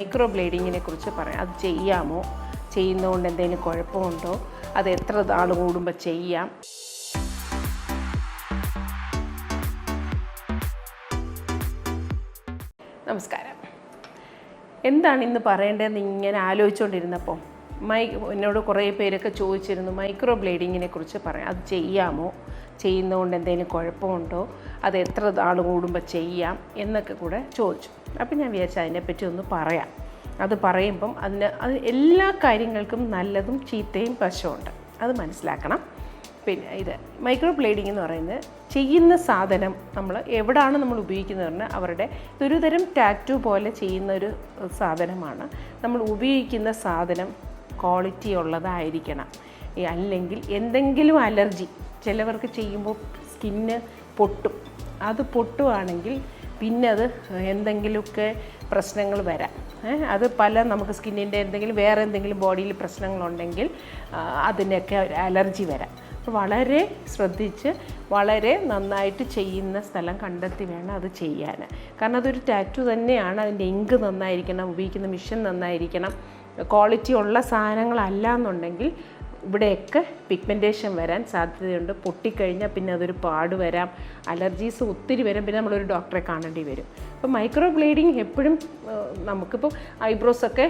Micro ബ്ലേഡിങ്ങിനെ കുറിച്ച് പറയാം. അത് ചെയ്യാമോ? ചെയ്യുന്നതുകൊണ്ട് എന്തെങ്കിലും കുഴപ്പമുണ്ടോ? അത് എത്ര നാൾ കൂടുമ്പോൾ ചെയ്യാം? നമസ്കാരം. എന്താണ് ഇന്ന് പറയേണ്ടതെന്ന് ഇങ്ങനെ ആലോചിച്ചുകൊണ്ടിരുന്നപ്പോൾ മൈ എന്നോട് കുറേ പേരൊക്കെ ചോദിച്ചിരുന്നു മൈക്രോ ബ്ലേഡിങ്ങിനെ കുറിച്ച് പറയാം. അത് ചെയ്യാമോ? ചെയ്യുന്നതുകൊണ്ട് എന്തെങ്കിലും കുഴപ്പമുണ്ടോ? അത് എത്ര നാൾ കൂടുമ്പോൾ ചെയ്യാം? എന്നൊക്കെ കൂടെ ചോദിച്ചു. അപ്പം ഞാൻ വിചാരിച്ചു അതിനെപ്പറ്റി ഒന്ന് പറയാം. അത് പറയുമ്പം അതിന് അത് എല്ലാ കാര്യങ്ങൾക്കും നല്ലതും ചീത്തയും വശമുണ്ട്. അത് മനസ്സിലാക്കണം. പിന്നെ ഇത് മൈക്രോ ബ്ലേഡിംഗ് എന്ന് പറയുന്നത് ചെയ്യുന്ന സാധനം നമ്മൾ എവിടാണ് നമ്മൾ ഉപയോഗിക്കുന്നത് പറഞ്ഞാൽ അവരുടെ ഒരുതരം ടാറ്റു പോലെ ചെയ്യുന്ന ഒരു സാധനമാണ്. നമ്മൾ ഉപയോഗിക്കുന്ന സാധനം ക്വാളിറ്റി ഉള്ളതായിരിക്കണം. അല്ലെങ്കിൽ എന്തെങ്കിലും അലർജി ചിലവർക്ക് ചെയ്യുമ്പോൾ സ്കിന്ന് പൊട്ടും. അത് പൊട്ടുവാണെങ്കിൽ പിന്നെ അത് എന്തെങ്കിലുമൊക്കെ പ്രശ്നങ്ങൾ വരാം. അത് പല നമുക്ക് സ്കിന്നിന്റെ എന്തെങ്കിലും വേറെ എന്തെങ്കിലും ബോഡിയിൽ പ്രശ്നങ്ങളുണ്ടെങ്കിൽ അതിനൊക്കെ അലർജി വരാം. വളരെ ശ്രദ്ധിച്ച് വളരെ നന്നായിട്ട് ചെയ്യുന്ന സ്ഥലം കണ്ടെത്തി വേണം അത് ചെയ്യാൻ. കാരണം അതൊരു ടാറ്റു തന്നെയാണ്. അതിന്റെ ഇങ്ക് നന്നായിരിക്കണം ഉപയോഗിക്കുന്ന മിഷൻ നന്നായിരിക്കണം. ക്വാളിറ്റി ഉള്ള സാധനങ്ങളല്ല എന്നുണ്ടെങ്കിൽ ഇവിടെയൊക്കെ പിഗ്മെന്റേഷൻ വരാൻ സാധ്യതയുണ്ട്. പൊട്ടിക്കഴിഞ്ഞാൽ പിന്നെ അതൊരു പാട് വരാം. അലർജീസ് ഒത്തിരി വരും. പിന്നെ നമ്മളൊരു ഡോക്ടറെ കാണേണ്ടി വരും. അപ്പോൾ മൈക്രോ ബ്ലീഡിങ് എപ്പോഴും നമുക്കിപ്പോൾ ഐബ്രോസൊക്കെ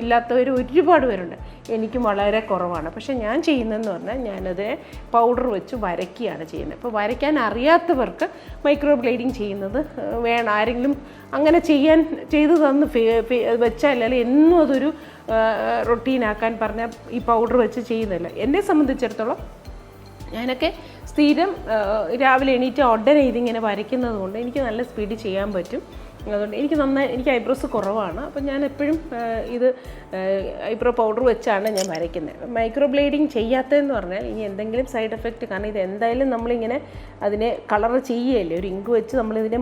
ഇല്ലാത്തവർ ഒരുപാട് പേരുണ്ട്. എനിക്കും വളരെ കുറവാണ്. പക്ഷേ ഞാൻ ചെയ്യുന്നതെന്ന് പറഞ്ഞാൽ ഞാനത് പൗഡർ വെച്ച് വരയ്ക്കുകയാണ് ചെയ്യുന്നത്. അപ്പോൾ വരയ്ക്കാൻ അറിയാത്തവർക്ക് മൈക്രോ ബ്ലീഡിങ് ചെയ്യുന്നത് വേണം. ആരെങ്കിലും അങ്ങനെ ചെയ്യാൻ ചെയ്തു തന്ന് വെച്ചാൽ അല്ലെങ്കിൽ എന്നും അതൊരു റൊട്ടീനാക്കാൻ പറഞ്ഞ ഈ പൗഡർ വെച്ച് ചെയ്യുന്നില്ല എന്നെ സംബന്ധിച്ചിടത്തോളം ഞാനൊക്കെ സ്ഥിരം രാവിലെ എണീറ്റ് ഉടനെ ഇതിങ്ങനെ വരയ്ക്കുന്നത് കൊണ്ട് എനിക്ക് നല്ല സ്പീഡ് ചെയ്യാൻ പറ്റും. അതുകൊണ്ട് എനിക്ക് നന്നായി എനിക്ക് ഐബ്രോസ് കുറവാണ്. അപ്പം ഞാൻ എപ്പോഴും ഇത് ഐബ്രോ പൗഡർ വെച്ചാണ് ഞാൻ വരയ്ക്കുന്നത് മൈക്രോ ബ്ലേഡിങ് ചെയ്യാത്തതെന്ന് പറഞ്ഞാൽ ഇനി എന്തെങ്കിലും സൈഡ് എഫക്റ്റ് കാരണം ഇത് എന്തായാലും നമ്മളിങ്ങനെ അതിനെ കളർ ചെയ്യുകയല്ലേ? ഒരു ഇങ്ക് വെച്ച് നമ്മളിതിനെ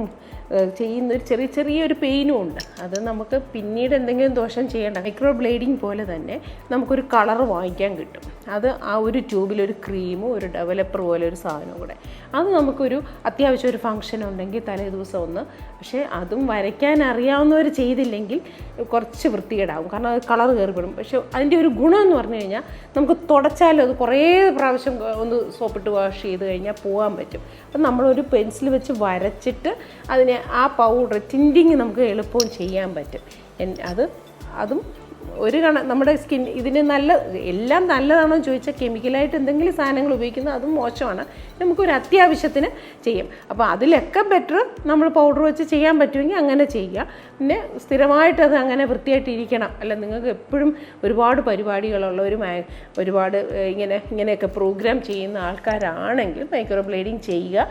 ചെയ്യുന്ന ഒരു ചെറിയ ചെറിയൊരു പെയിനും ഉണ്ട്. അത് നമുക്ക് പിന്നീട് എന്തെങ്കിലും ദോഷം ചെയ്യേണ്ട മൈക്രോ ബ്ലേഡിങ് പോലെ തന്നെ നമുക്കൊരു കളർ വാങ്ങിക്കാൻ കിട്ടും. അത് ആ ഒരു ട്യൂബിലൊരു ക്രീമും ഒരു ഡെവലപ്പർ പോലെ ഒരു സാധനവും കൂടെ. അത് നമുക്കൊരു അത്യാവശ്യം ഒരു ഫംഗ്ഷൻ ഉണ്ടെങ്കിൽ തലേ ദിവസം ഒന്ന് പക്ഷേ അതും വരയ്ക്കാൻ അറിയാവുന്നവർ ചെയ്തില്ലെങ്കിൽ കുറച്ച് വൃത്തികേടാവും കാരണം അത് കളർ കയറിപ്പെടും പക്ഷേ അതിന്റെ ഒരു ഗുണം എന്ന് പറഞ്ഞു കഴിഞ്ഞാൽ നമുക്ക് തുടച്ചാലും അത് കുറേ പ്രാവശ്യം ഒന്ന് സോപ്പിട്ട് വാഷ് ചെയ്ത് കഴിഞ്ഞാൽ പോകാൻ പറ്റും. അപ്പം നമ്മളൊരു പെൻസിൽ വെച്ച് വരച്ചിട്ട് അതിനെ ആ പൗഡർ ടിന്റിങ് നമുക്ക് എളുപ്പവും ചെയ്യാൻ പറ്റും. അത് അതും ഒരു കണ നമ്മുടെ സ്കിൻ ഇതിന് നല്ല എല്ലാം നല്ലതാണോ ചോദിച്ചാൽ കെമിക്കലായിട്ട് എന്തെങ്കിലും സാധനങ്ങൾ ഉപയോഗിക്കുന്നത് അതും മോശമാണ്. നമുക്കൊരു അത്യാവശ്യത്തിന് ചെയ്യും. അപ്പോൾ അതിലൊക്കെ ബെറ്റർ നമ്മൾ പൗഡർ വെച്ച് ചെയ്യാൻ പറ്റുമെങ്കിൽ അങ്ങനെ ചെയ്യുക. പിന്നെ സ്ഥിരമായിട്ട് അത് അങ്ങനെ വൃത്തിയായിട്ട് ഇരിക്കണം. അല്ല നിങ്ങൾക്ക് എപ്പോഴും ഒരുപാട് പരിപാടികളുള്ളവരും ഒരു ഒരുപാട് ഇങ്ങനെ ഇങ്ങനെയൊക്കെ പ്രോഗ്രാം ചെയ്യുന്ന ആൾക്കാരാണെങ്കിൽ മൈക്രോ ബ്ലേഡിങ് ചെയ്യുക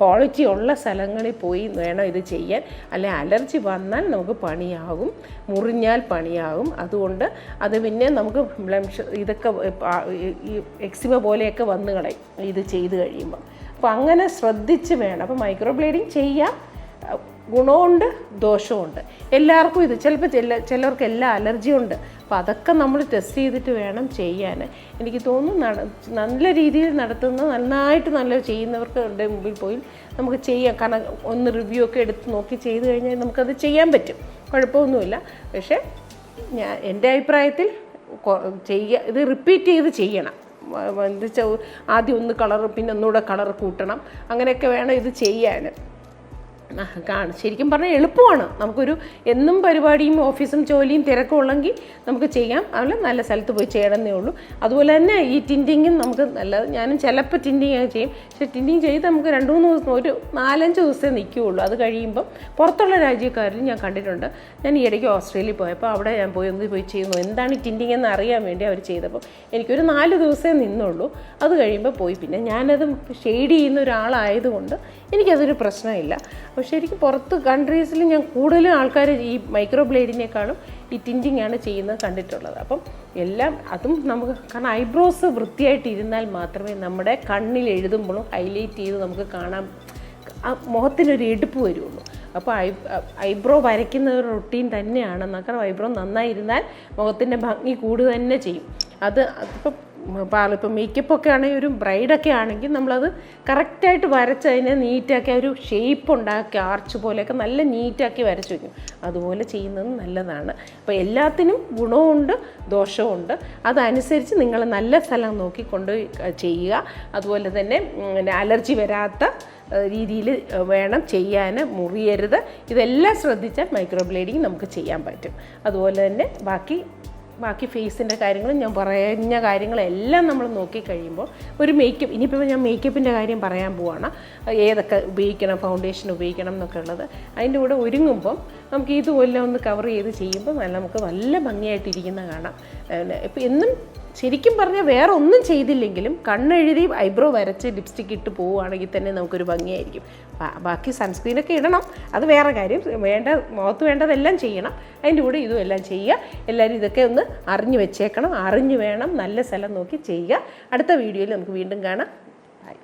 ക്വാളിറ്റി ഉള്ള സ്ഥലങ്ങളിൽ പോയി വേണം ഇത് ചെയ്യാൻ. അല്ലെ അലർജി വന്നാൽ നമുക്ക് പണിയാകും. മുറിഞ്ഞാൽ പണിയാകും. അതുകൊണ്ട് അത് പിന്നെ നമുക്ക് ബ്ലംഷ് ഇതൊക്കെ ഈ- എക്സിമ പോലെയൊക്കെ വന്നു കളയും ഇത് ചെയ്ത് കഴിയുമ്പോൾ അപ്പോൾ അങ്ങനെ ശ്രദ്ധിച്ച് വേണം. അപ്പോൾ മൈക്രോ ബ്ലീഡിങ് ചെയ്യാം. ഗുണമുണ്ട് ദോഷമുണ്ട് എല്ലാവർക്കും ഇത് ചിലപ്പോൾ ചില ചിലർക്ക് എല്ലാ അലർജിയും ഉണ്ട്. അപ്പോൾ അതൊക്കെ നമ്മൾ ടെസ്റ്റ് ചെയ്തിട്ട് വേണം ചെയ്യാൻ എനിക്ക് തോന്നുന്നു നല്ല രീതിയിൽ നടത്തുന്ന നന്നായിട്ട് നല്ല ചെയ്യുന്നവർക്ക് മുമ്പിൽ പോയി നമുക്ക് ചെയ്യാം. കാരണം ഒന്ന് റിവ്യൂ ഒക്കെ എടുത്ത് നോക്കി ചെയ്ത് കഴിഞ്ഞാൽ നമുക്കത് ചെയ്യാൻ പറ്റും. കുഴപ്പമൊന്നുമില്ല. പക്ഷേ ഞാൻ എന്റെ അഭിപ്രായത്തിൽ ചെയ്യുക ചെയ്യ ഇത് റിപ്പീറ്റ് ചെയ്ത് ചെയ്യണം. എന്ത് ആദ്യം ഒന്ന് കളർ പിന്നെ ഒന്നുകൂടെ കളർ കൂട്ടണം. അങ്ങനെയൊക്കെ വേണം ഇത് ചെയ്യാൻ. ശരിക്കും പറഞ്ഞാൽ എളുപ്പമാണ്. നമുക്കൊരു എന്നും പരിപാടിയും ഓഫീസും ജോലിയും തിരക്കും ഉള്ളെങ്കിൽ നമുക്ക് ചെയ്യാം. അതുപോലെ നല്ല സ്ഥലത്ത് പോയി ചെയ്യണമെന്നേ ഉള്ളൂ. അതുപോലെ തന്നെ ഈ ടിന്റിങ്ങും നമുക്ക് നല്ലത് ഞാനും ചിലപ്പോൾ ടിന്റിങ് ഒക്കെ ചെയ്യും. പക്ഷേ ടിന്റിങ് ചെയ്ത് നമുക്ക് രണ്ട് മൂന്ന് ദിവസം ഒരു നാലഞ്ച് ദിവസമേ നിൽക്കുകയുള്ളൂ. അത് കഴിയുമ്പം പുറത്തുള്ള രാജ്യക്കാരിൽ ഞാൻ കണ്ടിട്ടുണ്ട്. ഞാൻ ഈ ഇടയ്ക്ക് ഓസ്ട്രേലിയയിൽ പോയപ്പോൾ അവിടെ ഞാൻ പോയി ഒന്ന് പോയി ചെയ്യുന്നു. എന്താണ് ഈ ടിന്റിങ് എന്ന് അറിയാൻ വേണ്ടി അവർ ചെയ്തപ്പോൾ എനിക്കൊരു നാല് ദിവസമേ നിന്നുള്ളൂ. അത് കഴിയുമ്പോൾ പോയി. പിന്നെ ഞാനത് ഷെയ്ഡ് ചെയ്യുന്ന ഒരാളായതുകൊണ്ട് എനിക്കതൊരു പ്രശ്നമില്ല. പക്ഷേ എനിക്ക് പുറത്ത് കൺട്രീസിൽ ഞാൻ കൂടുതലും ആൾക്കാർ ഈ മൈക്രോ ബ്ലേഡിനേക്കാളും ഈ ടിന്റിങ് ആണ് ചെയ്യുന്നത് കണ്ടിട്ടുള്ളത്. അപ്പം എല്ലാം അതും നമുക്ക് കാരണം ഐബ്രോസ് വൃത്തിയായിട്ട് ഇരുന്നാൽ മാത്രമേ നമ്മുടെ കണ്ണിൽ എഴുതുമ്പോഴും ഹൈലൈറ്റ് ചെയ്ത് നമുക്ക് കാണാൻ ആ മുഖത്തിനൊരു എടുപ്പ് വരുള്ളൂ. അപ്പോൾ ഐ ഐബ്രോ വരയ്ക്കുന്ന ഒരു റൊട്ടീൻ തന്നെയാണ് കാരണം ഐബ്രോ നന്നായിരുന്നാൽ മുഖത്തിന്റെ ഭംഗി കൂടുക തന്നെ ചെയ്യും. അത് അതിപ്പം പാർലർ ഇപ്പം മേക്കപ്പ് ഒക്കെ ആണെങ്കിൽ ഒരു ബ്രൈഡൊക്കെ ആണെങ്കിൽ നമ്മളത് കറക്റ്റായിട്ട് വരച്ച് അതിനെ നീറ്റാക്കി ഒരു ഷേപ്പ് ഉണ്ടാക്കി ആർച്ച് പോലെയൊക്കെ നല്ല നീറ്റാക്കി വരച്ച് വയ്ക്കും അതുപോലെ ചെയ്യുന്നത് നല്ലതാണ്. അപ്പോൾ എല്ലാത്തിനും ഗുണവുമുണ്ട് ദോഷവുമുണ്ട്. അതനുസരിച്ച് നിങ്ങൾ നല്ല സ്ഥലം നോക്കി കൊണ്ട് ചെയ്യുക. അതുപോലെ തന്നെ അലർജി വരാത്ത രീതിയിൽ വേണം ചെയ്യാൻ മുറിയരുത്. ഇതെല്ലാം ശ്രദ്ധിച്ചാൽ മൈക്രോ ബ്ലീഡിങ് നമുക്ക് ചെയ്യാൻ പറ്റും. അതുപോലെ തന്നെ ബാക്കി ബാക്കി ഫേസിന്റെ കാര്യങ്ങളും ഞാൻ പറഞ്ഞ കാര്യങ്ങളെല്ലാം നമ്മൾ നോക്കിക്കഴിയുമ്പോൾ ഒരു മേക്കപ്പ് ഇനിയിപ്പോൾ ഞാൻ മേക്കപ്പിന്റെ കാര്യം പറയാൻ പോവാണ്. ഏതൊക്കെ ഉപയോഗിക്കണം ഫൗണ്ടേഷൻ ഉപയോഗിക്കണം എന്നൊക്കെ ഉള്ളത്. അതിന്റെ കൂടെ ഒരുങ്ങുമ്പം നമുക്ക് ഇതുമെല്ലാം ഒന്ന് കവർ ചെയ്ത് ചെയ്യുമ്പോൾ നല്ല നമുക്ക് നല്ല ഭംഗിയായിട്ടിരിക്കുന്ന കാണാം. ഇപ്പം എന്നും ശരിക്കും പറഞ്ഞാൽ വേറെ ഒന്നും ചെയ്തില്ലെങ്കിലും കണ്ണെഴുതി ഐബ്രോ വരച്ച് ലിപ്സ്റ്റിക് ഇട്ട് പോവുകയാണെങ്കിൽ തന്നെ നമുക്കൊരു ഭംഗിയായിരിക്കും. ബാക്കി സൺസ്ക്രീനൊക്കെ ഇടണം. അത് വേറെ കാര്യം. വേണ്ട മുഖത്ത് വേണ്ടതെല്ലാം ചെയ്യണം. അതിന്റെ കൂടെ ഇതും എല്ലാം ചെയ്യുക. എല്ലാവരും ഇതൊക്കെ ഒന്ന് അറിഞ്ഞു വെച്ചേക്കണം. അറിഞ്ഞു വേണം. നല്ല സ്ഥലം നോക്കി ചെയ്യുക. അടുത്ത വീഡിയോയിൽ നമുക്ക് വീണ്ടും കാണാം. ബൈ